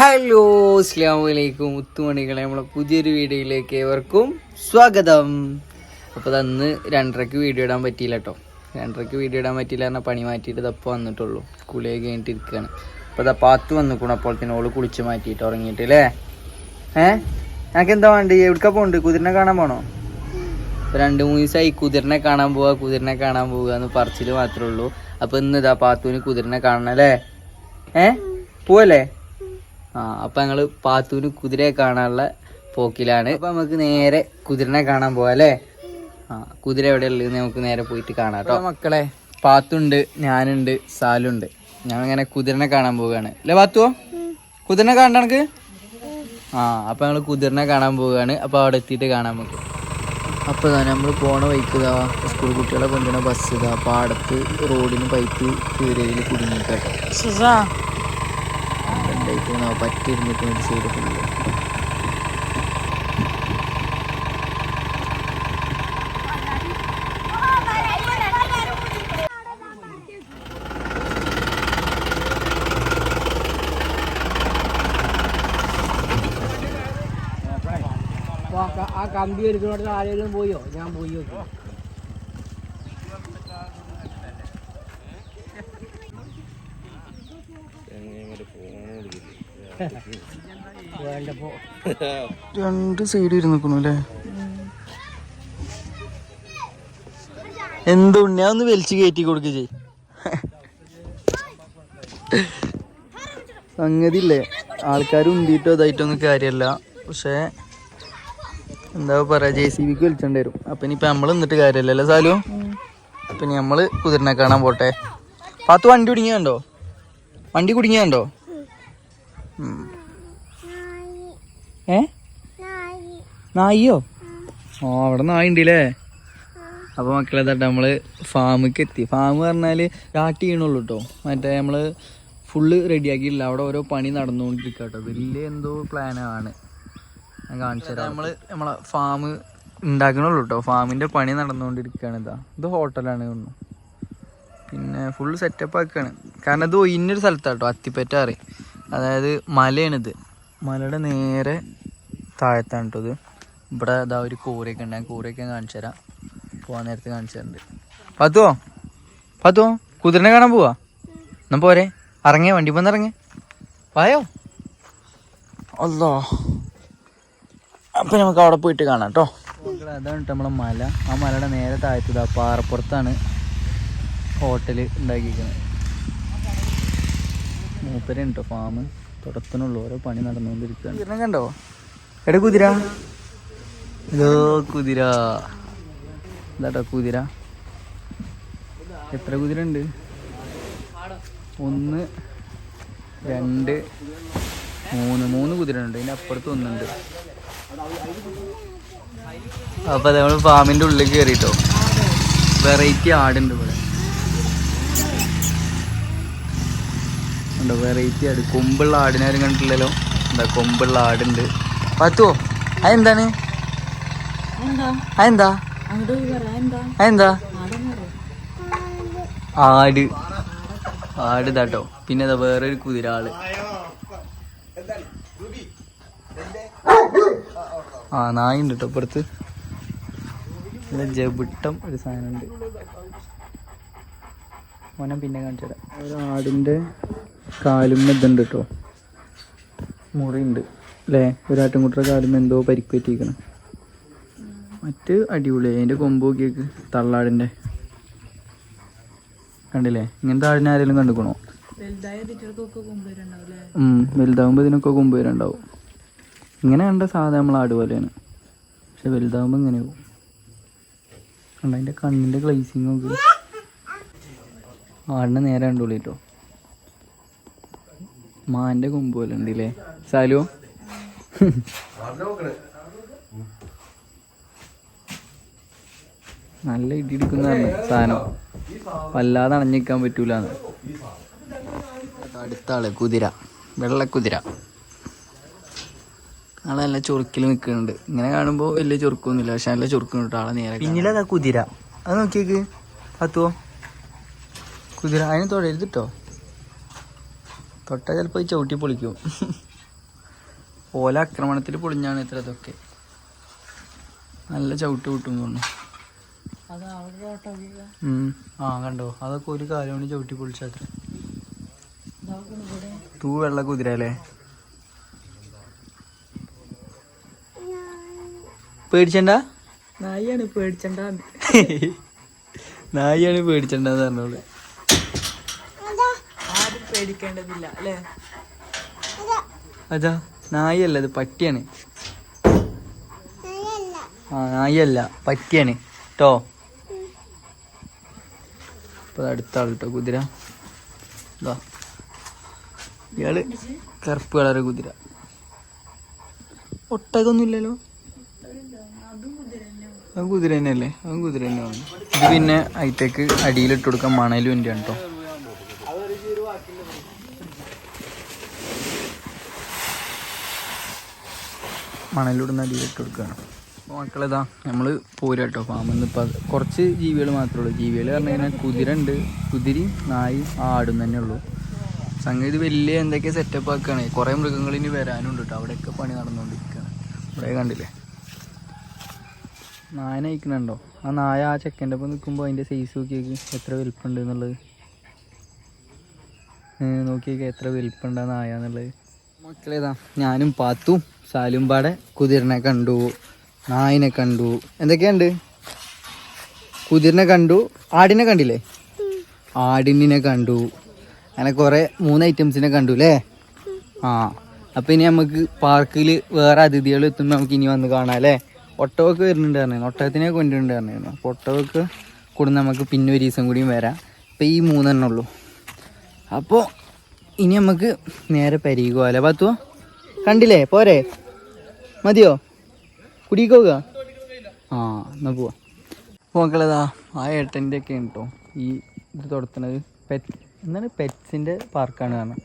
Hello അസ്ലാം വലൈക്കും മുത്തുമണികളെ നമ്മളെ പുതിയൊരു വീഡിയോയിലേക്ക് ഏവർക്കും സ്വാഗതം. അപ്പോൾ അന്ന് രണ്ടരയ്ക്ക് വീഡിയോ ഇടാൻ പറ്റിയില്ല കേട്ടോ രണ്ടരയ്ക്ക് വീഡിയോ ഇടാൻ പറ്റിയില്ല പറഞ്ഞാൽ പണി മാറ്റിയിട്ട് ഇതപ്പോൾ വന്നിട്ടുള്ളൂ. കുളിയൊക്കെ കഴിഞ്ഞിട്ട് ഇരിക്കുകയാണ് അപ്പോൾ ഇതാ പാത്ത് വന്നിക്കണം അപ്പോൾ തന്നെ ഓൾ കുളിച്ച് മാറ്റിയിട്ട് ഉറങ്ങിയിട്ട് അല്ലേ ഏ? ഞങ്ങൾക്ക് എന്താ വേണ്ടി? എവിടേക്കാ പോകണ്ട് കുതിരനെ കാണാൻ പോകണോ രണ്ട് മൂന്ന് ദിവസമായി കുതിരനെ കാണാൻ പോവുക കുതിരനെ കാണാൻ പോവുക എന്ന് പറിച്ചിട്ട് മാത്രമേ ഉള്ളൂ. അപ്പോൾ ഇന്ന് ഇതാ പാത്തുവിന് കുതിരനെ കാണണം അല്ലേ ഏ? പോവല്ലേ? ആ അപ്പൊ ഞങ്ങൾ പാത്തൂന് കുതിരയെ കാണാനുള്ള പോക്കിലാണ്. അപ്പൊ നമുക്ക് നേരെ കുതിരനെ കാണാൻ പോവാ അല്ലേ? ആ കുതിര എവിടെ ഉള്ളത് നമുക്ക് നേരെ പോയിട്ട് കാണാം കേട്ടോ. മക്കളെ. പാത്തുണ്ട് ഞാനുണ്ട് സാലുണ്ട്. ഞങ്ങൾ ഇങ്ങനെ കുതിരനെ കാണാൻ പോവുകയാണ്. അല്ലേ പാത്തുവോ കുതിരനെ കാണണ്ട എനിക്ക് ആ അപ്പൊ ഞങ്ങൾ കുതിരനെ കാണാൻ പോവുകയാണ്. അപ്പൊ അവിടെ എത്തിയിട്ട് കാണാൻ നമുക്ക്. അപ്പോൾ ഇതാ നമ്മൾ പോണ വഴിക്ക് ഇതാ സ്കൂൾ കുട്ടികളെ കൊണ്ടുവരുന്ന ബസ് ഇതാ പാടത്ത് റോഡിന് പൈപ്പ് കീറിയതിൽ കുടുങ്ങിക്കട്ടോ എന്തായിട്ട് പറ്റിയിരുന്നിട്ട് ഒരു സൈഡ് ഫുള്ള് ആ കമ്പി എടുക്കുന്നോട്ട് ആരെങ്കിലും പോയോ? ഞാൻ പോയി നോക്കി. രണ്ട് സൈഡ് ഇരുന്നിക്കണു അല്ലേ? എന്തുണ്ണിയാ ഒന്ന് വലിച്ചു കയറ്റി കൊടുക്കുക ചെയ് സംഗതി ഇല്ലേ ആൾക്കാർ ഉന്തിയിട്ടോ ഇതായിട്ടൊന്നും കാര്യമല്ല പക്ഷേ എന്താ പറയാ ജെ സി ബിക്ക് വിളിച്ചോണ്ട് വരും. അപ്പൊ ഇനിയിപ്പൊ നമ്മൾ നിന്നിട്ട് കാര്യമല്ലല്ലോ സാലു? അപ്പൊ ഇനി നമ്മൾ കുതിരനെ കാണാൻ പോട്ടെ. പാത്ത് വണ്ടി കുടുങ്ങിയുണ്ടോ വണ്ടി കുടുങ്ങിയുണ്ടോ. ഏ? നായിയോ? ഓ അവിടെ നായിണ്ടല്ലേ? അപ്പൊ മക്കളെ തട്ടെ നമ്മൾ ഫാമിക്ക് എത്തി. ഫാം പറഞ്ഞാൽ കാട്ടി ചെയ്യണുള്ളൂ കേട്ടോ മറ്റേ നമ്മൾ ഫുള്ള് റെഡിയാക്കിയില്ല അവിടെ ഓരോ പണി നടന്നുകൊണ്ടിരിക്കുക കേട്ടോ വലിയ എന്തോ പ്ലാനാണ് ഞാൻ കാണിച്ചു തരാം. നമ്മൾ നമ്മളെ ഫാം ഉണ്ടാക്കണുള്ളൂ കേട്ടോ ഫാമിന്റെ പണി നടന്നുകൊണ്ടിരിക്കുകയാണ് ഇതാ. ഇത് ഹോട്ടലാണ് തോന്നുന്നു. പിന്നെ ഫുള്ള് സെറ്റപ്പ് ആക്കുകയാണ്. കാരണം ഇത് ഒയിഞ്ഞൊരു സ്ഥലത്താട്ടോ അത്തിപ്പറ്റാറ് അതായത് മലയാണിത്. മലയുടെ നേരെ താഴത്താണ് കേട്ടോ ഇത്. ഇവിടെ ഇതാ ഒരു കൂരയൊക്കെ ഉണ്ട്. ഞാൻ കൂരയൊക്കെ കാണിച്ചു തരാം. പോവാൻ നേരത്തെ കാണിച്ചു തരുന്നുണ്ട് പത്തുവോ? പത്തുവോ? കുതിരനെ കാണാൻ പോവാ? എന്നാ പോരെ? ഇറങ്ങിയ വണ്ടി പോന്ന് ഇറങ്ങി. വായോ? അല്ലോ അപ്പൊ നമുക്ക് അവിടെ പോയിട്ട് കാണാം കേട്ടോ അതാണ് കേട്ടോ നമ്മളെ മല. ആ മലയുടെ നേരെ താഴത്തത് പാറപ്പുറത്താണ് ഹോട്ടൽ ഉണ്ടാക്കിയിരിക്കുന്നത്. മൂപ്പരുണ്ട് ഫാം തുടത്തിനുള്ള ഓരോ പണി നടന്നുകൊണ്ടിരിക്കുകയാണ്. കുതിരനെ കണ്ടോ? എട കുതിര. ഇതോ കുതിര. ഇതാട്ടോ കുതിര. എത്ര കുതിര ഉണ്ട് ഒന്ന് രണ്ട് മൂന്ന്. മൂന്ന് കുതിര ഉണ്ട് ഇതിന്റെ അപ്പുറത്ത് ഒന്നുണ്ട്. അപ്പൊ നമ്മൾ ഫാമിന്റെ ഉള്ളിൽ കയറിട്ടോ വെറൈറ്റി ആടുണ്ട് ഇവിടെ. ഉണ്ടോ. വെറൈറ്റി ആട് കൊമ്പുള്ള ആടിനെ ആരും കണ്ടിട്ടില്ലല്ലോ. എന്താ കൊമ്പുള്ള ആടുണ്ട്. പത്തുവോ അതെന്താണ്? അതെന്താ? അതെന്താ? ആട്. ആട് ഇതാട്ടോ പിന്നെ ഇതാ വേറൊരു കുതിരാൾ. ആ നായുണ്ട് കേട്ടോ ഇപ്പുറത്ത്. നല്ല ജബിട്ടം ഒരു സാധനം ഉണ്ട് മോനെ പിന്നെ കാണിച്ചു തരാം ഒരു ആടിന്റെ കാലും ഇതുണ്ട് കേട്ടോ മുറിയുണ്ട് അല്ലേ ഒരാട്ടുംകുട്ടിയുടെ കാലും എന്തോ പരിക്ക് പറ്റിയിരിക്കണം മറ്റ് അടിപൊളി അതിന്റെ കൊമ്പ് നോക്കിയേക്ക്. തള്ളാടിന്റെ കണ്ടില്ലേ? ഇങ്ങനത്തെ ആടിനെ ആരെങ്കിലും കണ്ടുക്കണോ? ഉം, വലുതാവുമ്പോൾ ഇതിനൊക്കെ കൊമ്പ് വരണ്ടാവും. ഇങ്ങനെ കണ്ട സാധാ നമ്മൾ ആട് പോലെയാണ്. പക്ഷെ വലുതാവുമ്പോൾ ഇങ്ങനെ പോകും കണ്ട? അതിന്റെ കണ്ണിന്റെ ഗ്ലേസിങ് നോക്കി. ആടിനെ നേരെ കണ്ടുള്ളൂ കേട്ടോ മാന്റെ കൊമ്പ് പോലെ ഉണ്ട് അല്ലേ സാലു? നല്ല ഇടിയിടിക്കുന്നതാണ് സാധനം. വല്ലാതെ അണഞ്ഞിക്കാൻ പറ്റൂലെന്ന്. അടുത്ത ആൾ കുതിര. വെള്ളക്കുതിര ആളെ നല്ല ചൊറുക്കിൽ നിൽക്കുന്നുണ്ട്. ഇങ്ങനെ കാണുമ്പോൾ വലിയ ചൊറുക്കൊന്നുമില്ല. പക്ഷെ നല്ല ചൊറുക്കുന്നുണ്ട് ആളെ നേരെ പിന്നിലതാ കുതിര? അത് നോക്കിയേക്ക്. പത്തുവോ? കുതിര. അതിന് തൊഴരുത് കേട്ടോ തൊട്ടാൽ ചിലപ്പോൾ ചവിട്ടി പൊളിക്കും. ഓല ആക്രമണത്തിൽ പൊളിഞ്ഞാണ് ഇത്ര ഇതൊക്കെ. നല്ല ചവിട്ട് കിട്ടും തോന്നുന്നു. ആ കണ്ടോ? അതൊക്കെ ഒരു കാലം കൊണ്ട് ചവിട്ടി പൊളിച്ചത്ര തൂ വെള്ള കുതിര അല്ലേ? പേടിച്ചണ്ട? നായിയാണ് പേടിച്ചണ്ട നായിയാണ് പേടിച്ചണ്ടെന്ന് പറഞ്ഞോളൂ. പേടിക്കേണ്ടതില്ല അല്ലേ? അതാ നായല്ല അത് പട്ടിയാണ്. ആ നായല്ല പട്ടിയാണ് കേട്ടോ ഇപ്പൊ അടുത്ത ആൾ കേട്ടോ കുതിര. ഇതാ. ഇയാൾ കറുപ്പ് കളർ കുതിര. ഒട്ടകൊന്നുമില്ലല്ലോ അത് കുതിര തന്നെയല്ലേ അത് കുതിര തന്നെയാണ് ഇത് പിന്നെ അതിലേക്ക് അടിയിലിട്ട് കൊടുക്കാൻ മണലും ഉണ്ട് കേട്ടോ മണലിടുന്ന അടിയിലിട്ട് കൊടുക്കുകയാണ്. അപ്പോൾ മക്കളെതാ നമ്മൾ പോരാ കേട്ടോ ഫാമിൽ നിന്ന് ഇപ്പം കുറച്ച് ജീവികൾ മാത്രമേ ഉള്ളൂ. ജീവികൾ പറഞ്ഞു കഴിഞ്ഞാൽ കുതിര ഉണ്ട് കുതിരി നായി ആടും തന്നെ ഉള്ളൂ. സംഗതി വലിയ എന്തൊക്കെ സെറ്റപ്പ് ആക്കുകയാണ് കുറേ മൃഗങ്ങൾ ഇനി വരാനുണ്ട് കേട്ടോ. അവിടെയൊക്കെ പണി നടന്നുകൊണ്ടിരിക്കുകയാണ് ഇവിടെ കണ്ടില്ലേ? നായനയിക്കുന്നുണ്ടോ ആ നായ ആ ചെക്കന്റെ ഒപ്പം നിൽക്കുമ്പോൾ അതിന്റെ സൈസ് നോക്കിയേക്ക് എത്ര വലിപ്പുണ്ട് എന്നുള്ളത്. നോക്കിയേക്ക് എത്ര വലിപ്പമുണ്ട് ആയാന്നുള്ളത്. മക്കളേതാ ഞാനും പാത്തും സാലുംപാടെ കുതിരനെ കണ്ടു നായിനെ കണ്ടു. എന്തൊക്കെയുണ്ട്? കുതിരനെ കണ്ടു ആടിനെ കണ്ടില്ലേ? ആടിനെ കണ്ടു. അങ്ങനെ കുറേ മൂന്ന് ഐറ്റംസിനെ കണ്ടു അല്ലേ ആ അപ്പം ഇനി നമുക്ക് പാർക്കിൽ വേറെ അതിഥികൾ എത്തുമ്പോൾ നമുക്ക് ഇനി വന്ന് കാണാം അല്ലേ ഒട്ടകമൊക്കെ വരുന്നുണ്ട് പറഞ്ഞു ഒട്ടകത്തിനെ കൊണ്ടുവരുന്നുണ്ട് പറഞ്ഞിരുന്നു അപ്പോൾ ഒട്ടകമൊക്കെ നമുക്ക് പിന്നെ ഒരു ദിവസം കൂടിയും വരാം. അപ്പം ഈ മൂന്നെണ്ണം ഉള്ളൂ. അപ്പോൾ ഇനി നമുക്ക് നേരെ പരിക്ക് അല്ല? പത്തുവോ? കണ്ടില്ലേ? പോരെ. മതിയോ? കുടിക്കോക ആ എന്നാ പോവാ. മക്കളേതാ ആ ഏട്ടന്റെ ഒക്കെ കേട്ടോ ഈ ഇത് തുടത്തുന്നത് പെറ്റ് എന്താണ്? പെറ്റ്സിന്റെ പാർക്കാണ് കാരണം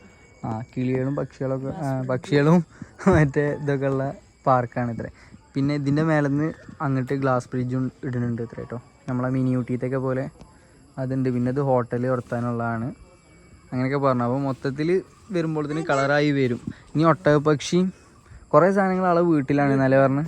ആ കിളികളും പക്ഷികളൊക്കെ പക്ഷികളും മറ്റേ ഇതൊക്കെ ഉള്ള പാർക്കാണ് ഇത്ര. പിന്നെ ഇതിന്റെ മേലെ നിന്ന് അങ്ങോട്ട് ഗ്ലാസ് ബ്രിഡ്ജും ഇടുന്നുണ്ട് ഇത്ര കേട്ടോ നമ്മളെ മിനി ഊട്ടിയത്തൊക്കെ പോലെ അതുണ്ട്. പിന്നെ ഇത് ഹോട്ടൽ നടത്താനുള്ളതാണ് അങ്ങനെയൊക്കെ പറഞ്ഞു. അപ്പോൾ മൊത്തത്തിൽ വരുമ്പോഴത്തേന് കളറായി വരും. ഇനി ഒട്ടകപ്പക്ഷി കുറേ സാധനങ്ങൾ ആളെ വീട്ടിലാണ് ഇന്നലെ പറഞ്ഞ്?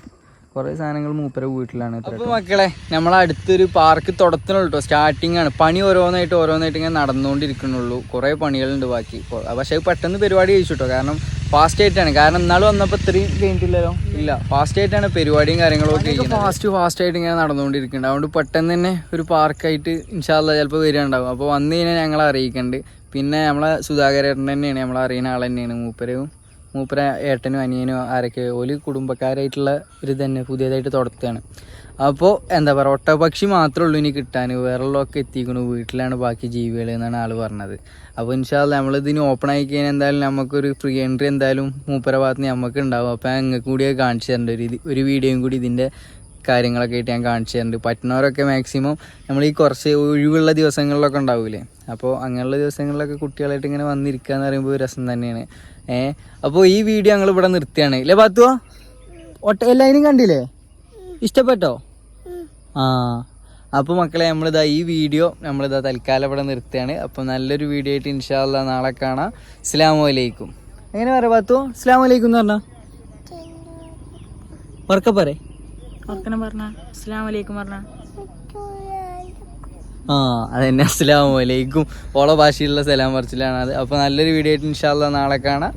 കുറേ സാധനങ്ങൾ മൂപ്പര വീട്ടിലാണ് അപ്പോൾ മക്കളെ നമ്മളെ അടുത്തൊരു പാർക്ക് തുടത്തിനുള്ളൂ കേട്ടോ. സ്റ്റാർട്ടിങ് ആണ്. പണി ഓരോന്നായിട്ട് ഓരോന്നായിട്ട് ഇങ്ങനെ നടന്നുകൊണ്ടിരിക്കുന്നുള്ളൂ. കുറേ പണികളുണ്ട് ബാക്കി. പക്ഷേ പെട്ടെന്ന് പരിപാടി കഴിച്ചു കേട്ടോ. കാരണം ഫാസ്റ്റ് ആയിട്ടാണ്. കാരണം ഇന്നാൾ വന്നപ്പോൾ ഇത്രയും കഴിഞ്ഞിട്ടില്ലല്ലോ? ഇല്ല. ഫാസ്റ്റ് ആയിട്ടാണ് പരിപാടിയും കാര്യങ്ങളും കാര്യങ്ങളൊക്കെ ഫാസ്റ്റ് ഫാസ്റ്റ് ആയിട്ട് ഇങ്ങനെ നടന്നുകൊണ്ടിരിക്കുന്നുണ്ട്. അതുകൊണ്ട് പെട്ടെന്ന് തന്നെ ഒരു പാർക്കായിട്ട് ഇൻഷാല്ല ചിലപ്പോൾ വരികയുണ്ടാവും. അപ്പോൾ വന്നു കഴിഞ്ഞാൽ ഞങ്ങളെ അറിയിക്കുന്നുണ്ട് പിന്നെ നമ്മളെ സുധാകരേട്ടൻ തന്നെയാണ് നമ്മളെ അറിയുന്ന ആൾ തന്നെയാണ്. മൂപ്പരവും മൂപ്പര ഏട്ടനും അനിയനും ആരൊക്കെ ഓൽ കുടുംബക്കാരായിട്ടുള്ള ഒരു തന്നെ പുതിയതായിട്ട് തുടത്തുകയാണ് അപ്പോൾ എന്താ പറയുക ഒട്ടപക്ഷി മാത്രമേ ഉള്ളൂ ഇനി കിട്ടാൻ വേറെയുള്ളതൊക്കെ എത്തിക്കണു വീട്ടിലാണ് ബാക്കി ജീവികൾ എന്നാണ് ആൾ പറഞ്ഞത്. അപ്പോൾ ഇൻഷാല്ല നമ്മളിതിന് ഓപ്പൺ ആയി കഴിഞ്ഞാൽ എന്തായാലും നമുക്കൊരു ഫ്രീ എൻട്രി എന്തായാലും മൂപ്പര ഭാഗത്ത് നിന്ന് നമുക്ക് ഉണ്ടാവും അപ്പോൾ ഞങ്ങൾക്ക് കൂടിയൊക്കെ കാണിച്ചു തരേണ്ട ഒരു ഒരു വീഡിയോയും കൂടി ഇതിന്റെ കാര്യങ്ങളൊക്കെ ആയിട്ട് ഞാൻ കാണിച്ചു തരുന്നുണ്ട്. പറ്റുന്നവരൊക്കെ മാക്സിമം നമ്മൾ ഈ കുറച്ച് ഒഴിവുള്ള ദിവസങ്ങളിലൊക്കെ ഉണ്ടാവില്ലേ അപ്പോൾ അങ്ങനെയുള്ള ദിവസങ്ങളിലൊക്കെ കുട്ടികളായിട്ട് ഇങ്ങനെ വന്നിരിക്കുക എന്ന് പറയുമ്പോൾ ഒരു രസം തന്നെയാണ്. ഏഹ് അപ്പോൾ ഈ വീഡിയോ ഞങ്ങൾ ഇവിടെ നിർത്തിയാണ് ഇല്ലേ പാത്തുവോ ഒട്ട എല്ലാവരും കണ്ടില്ലേ? ഇഷ്ടപ്പെട്ടോ? ആ അപ്പോൾ മക്കളെ നമ്മളിതാ ഈ വീഡിയോ നമ്മളിതാ തൽക്കാലം ഇവിടെ നിർത്തുകയാണ്. അപ്പോൾ നല്ലൊരു വീഡിയോ ആയിട്ട് ഇൻഷാല്ല നാളെ കാണാം. അസ്സാം വലൈക്കും എങ്ങനെ പറയാം പാത്തു? അസ്സാം വലൈക്കും എന്ന് പറഞ്ഞാൽ ഉറക്കെ പറ അസ്സലാം വലൈക്കും ആ അതന്നെ. അസ്സലാമു അലൈക്കും. ഓള ഭാഷയിലുള്ള സലാം പറച്ചിലാണ്. അത് അപ്പോൾ നല്ലൊരു വീഡിയോ ആയിട്ട് ഇൻഷാല്ല നാളെ കാണാം.